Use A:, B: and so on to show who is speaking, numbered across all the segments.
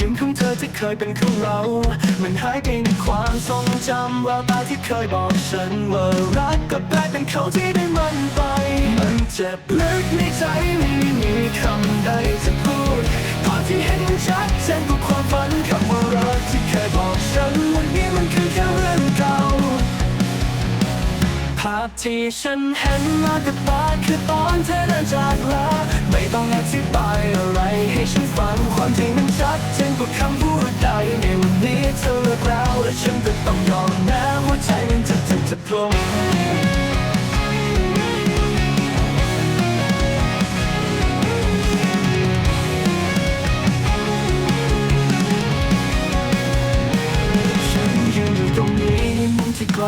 A: ยิ้มของเธอที่เคยเป็นของเรา มันหายไปในความทรงจำแววตาที่เคยบอกฉันว่ารักก็กลายเป็นเขาที่ได้มันไป มันเจ็บลึกในใจไม่มีคำใดจะพูดตอนที่เห็นชัดเจนกับความฝันคำว่ารักที่เคยบอกฉันวันนี้มันคือแค่เรื่องเก่าภาพที่ฉันเห็นมากับตาคือตอนเธอเดินจากลาไม่ต้องอธิบายอะไรให้ฉันฟังความจริงมัน กว่าคำพูดใดในวันนี้เธอเลิกแล้วและฉันก็ต้องยอมแม้หัวใจมันจะเจ็บจะตรงฉันยืนอยู่ตรงนี้ในมุมที่ไกล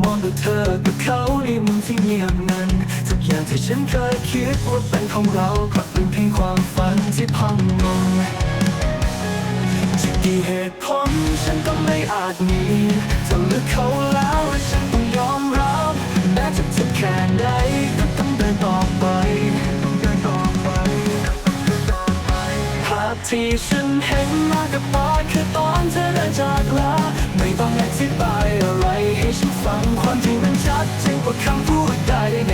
A: มองดูเธอกับเขาในมุมที่เงียบนั้นทุกอย่างที่ฉันเคยคิดว่าเป็นของเรากลับเป็นเพียงความฝันที่พังลง กี่เหตุผลฉันก็ไม่อาจมีจะเลือกเขาแล้วและฉันต้องยอมรับแม้จะเจ็บแค่ไหนก็ต้องเดินต่อไปต้องเดินต่อไปต้องเดินต่อไปภาพที่ฉันเห็นมากับตาคือตอนเธอเดินจากลาไม่ต้องอธิบายอะไรให้ฉันฟังความจริงมันชัดเจนกว่าคำพูดใดใน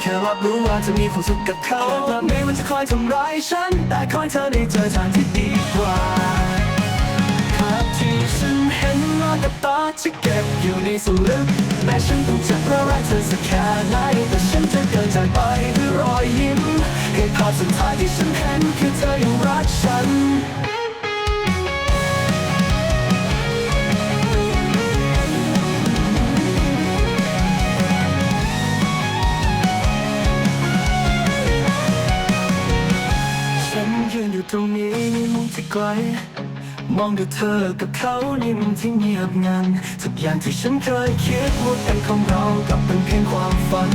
A: แค่รับรู้ว่าจะมีความสุขกับเขาและไม่ว่าจะคอยทำร้ายฉัน แต่คอยเธอได้เจอทางที่ดีกว่าภาพที่ฉันเห็นมากับตาจะเก็บอยู่ในส่วนลึกแม้ฉันต้องเจ็บเพราะรักเธอสักแค่ไหนแต่ฉันจะเดินจากไปด้วยรอยยิ้มให้ภาพสุดท้ายที่ฉันเห็นคือเธอยังรักฉัน อยู่ตรงนี้ในมุมที่ไกล มองดูเธอกับเขาในมุมที่เงียบงันทุกอย่างที่ฉันเคยคิดว่าเป็นของเรากลับเป็นเพียงความฝัน